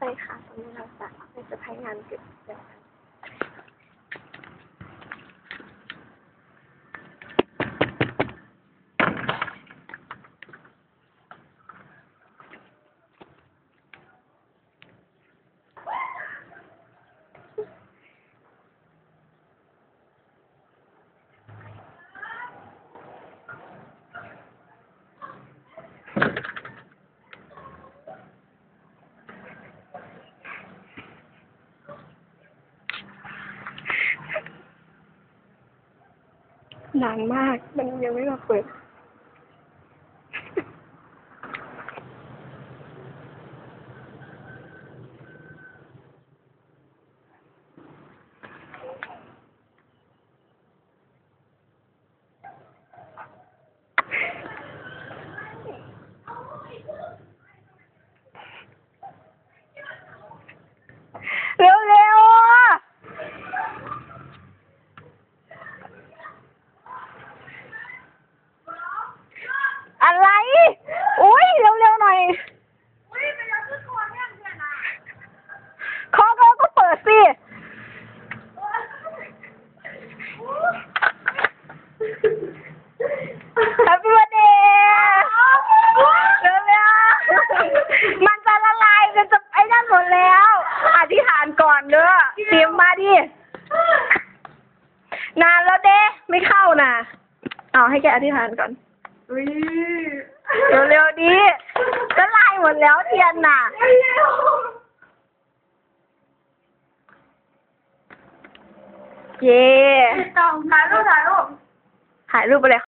ไปค่ะตอนนี้เราจะเราจะพยายามเก็บเสียง นานมากมันยังไม่มาเปิด เร็วๆอะ อะไร อุ้ยเร็วๆหน่อยเคาะก็ก็เปิดสิ แฮปปี้วันเดย์เร็วๆมันจะละลายมันจะไอ้นั่นหมดแล้ว อธิษฐานก่อนเด้อเตรียมมาดิ นานแล้วเด้ ไม่เข้านะเอาให้แกอธิษฐานก่อน อุ้ยเร็วๆดีก็ลายหมดแล้วเทียนน่ะ เย่ต้องถ่ายรูปถ่ายรูปถ่ายรูปไปเลย